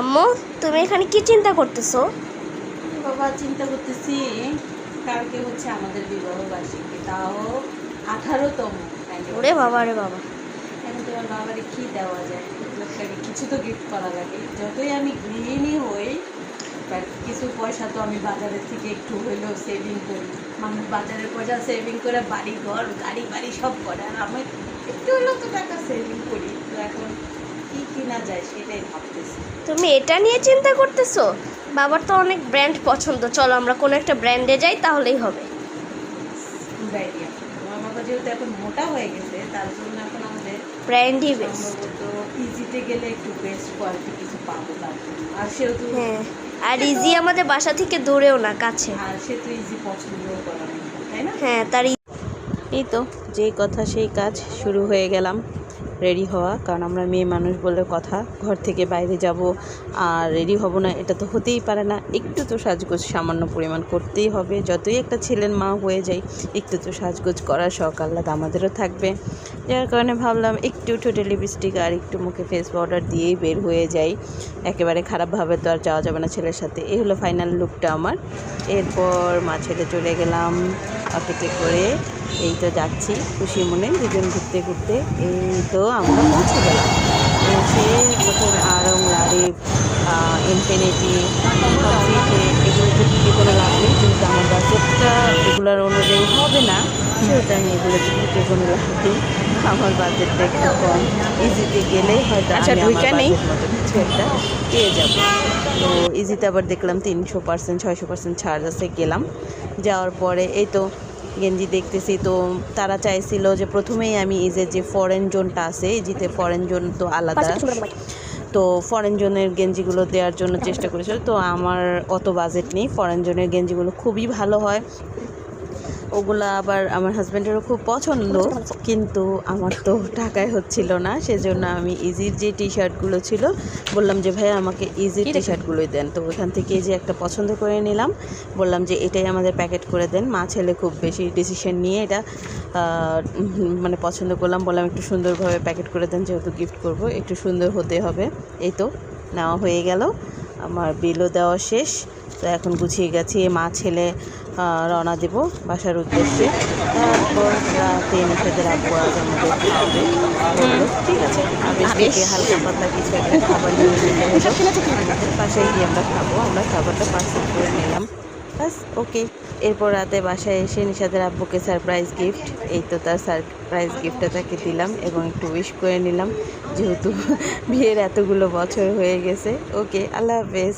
আম্মু তুমি এখানে কি চিন্তা করতেছো? বাবা চিন্তা করতেছি কালকে হচ্ছে আমাদের বিবাহ বার্ষিকী তাও আঠারোতম ওরে বাবা রে বাবা। এখন তোমার বাবারে কি দেওয়া যায়? লোকটাকে কিছু তো গিফট করা লাগে। যতই আমি গৃহিণী হই কিছু পয়সা তো আমি বাজারের থেকে একটু হইলেও সেভিং করি। মানুষ বাজারের পয়সা সেভিং করে বাড়ি ঘর গাড়ি বাড়ি সব করে আর আমি একটু হলেও তো টাকা সেভিং করি। তো এখন যায় সেটাই ভাবতেছি। তুমি এটা নিয়ে চিন্তা করতেছো? বাবার তো অনেক ব্র্যান্ড পছন্দ। চলো আমরা কোনো একটা ব্র্যান্ডে যাই তাহলেই হবে। গুড আইডিয়া আমার বাবা যেহেতু এখন মোটা হয়ে গেছে তার জন্য এখন আমাদের ব্র্যান্ডই বেস্ট ইজিতে গেলে একটু বেস্ট কোয়ালিটি কিছু পাবো তার আর সেহেতু হ্যাঁ আর ইজি আমাদের বাসা থেকে দূরেও না কাছে। আর সে তো ইজি পছন্দও করা নেই তাই না? হ্যাঁ তার এই তো যেই কথা সেই কাজ শুরু হয়ে গেলাম। রেডি হওয়া, কারণ আমরা মেয়ে মানুষ বলে কথা, ঘর থেকে বাইরে যাব আর রেডি হব না, এটা তো হতেই পারে না। একটু তো সাজগোজ সামান্য পরিমাণ করতেই হবে। যতই একটা ছেলের মা হয়ে যায় একটু তো সাজগোজ করার শখ, আহ্লাদ আমাদেরও থাকবে। যার কারণে ভাবলাম একটু ঠোঁটে লিপস্টিক আর একটু মুখে ফেস পাউডার দিয়েই বের হয়ে যাই। একেবারে খারাপভাবে তো আর যাওয়া যাবে না ছেলের সাথে। এই হলো ফাইনাল লুকটা আমার। এরপর মা ছেলে চলে গেলাম। অটোতে করে এই তো যাচ্ছি। খুশি মনে দুজন ঘুরতে ঘুরতে এই তো আমরা পৌঁছে গেলাম। এসে প্রথম আরং লারিফ ইনফিনিটি সবচেয়ে এগুলো তো দিকে কোনো লাভ নেই কিন্তু আমার বাজেটটা এগুলোর অনুযায়ী হবে না সেহেতু আমি এগুলো দিকে কোনো লাভ নেই আমার বাজেটটা একটু কম। ইজিতে গেলে হয়তো আচ্ছা? কিছু একটা পেয়ে যাব। তো ইজিতে আবার দেখলাম তিনশো পার্সেন্ট ছয়শো পার্সেন্ট ছাড় আছে গেলাম। যাওয়ার পরে এই তো গেঞ্জি দেখতেছি তো তারা চাইছিল যে প্রথমেই আমি ইজের যে ফরেন জোনটা আছে ইজিতে ফরেন জোন তো আলাদা। তো ফরেন জোনের গেঞ্জিগুলো দেওয়ার জন্য চেষ্টা করেছিল তো আমার অত বাজেট নেই। ফরেন জোনের গেঞ্জিগুলো খুবই ভালো হয়। ওগুলো আবার আমার হাজব্যান্ডেরও খুব পছন্দ কিন্তু আমার তো টাকায় হচ্ছিল না সেজন্য আমি ইজির যে টি শার্টগুলো ছিল বললাম যে ভাই আমাকে ইজির টি শার্টগুলোই দেন। তো ওখান থেকে যে একটা পছন্দ করে নিলাম বললাম যে এটাই আমাদের প্যাকেট করে দেন। মা ছেলে খুব বেশি ডিসিশন নিয়ে এটা মানে পছন্দ করলাম বললাম একটু সুন্দরভাবে প্যাকেট করে দেন যেহেতু গিফট করব একটু সুন্দর হতে হবে এই তো নেওয়া হয়ে গেল। আমার বিলও দেওয়া শেষ। তো এখন গুছিয়ে গেছি মা ছেলে রওনা দেব বাসার উদ্দেশ্যে। তারপর রাতে নিষেধের আব্বু আজ আমাদের খাওয়াবে। ঠিক আছে আবেশ থেকে হালকা পাতলা কিছু একটা খাবার নিয়ে নিতে হলো পাশেই আমরা খাব আমরা খাবারটা পার্সেল করে নিলাম। বাস, ওকে। এরপর রাতে বাসায় এসে নিশাদের আব্বুকে সারপ্রাইজ গিফট এই তো তার সারপ্রাইজ গিফটটা তাকে দিলাম এবং একটু উইশ করে নিলাম, যেহেতু বিয়ের এতগুলো বছর হয়ে গেছে। ওকে, আল্লাহ হাফেজ।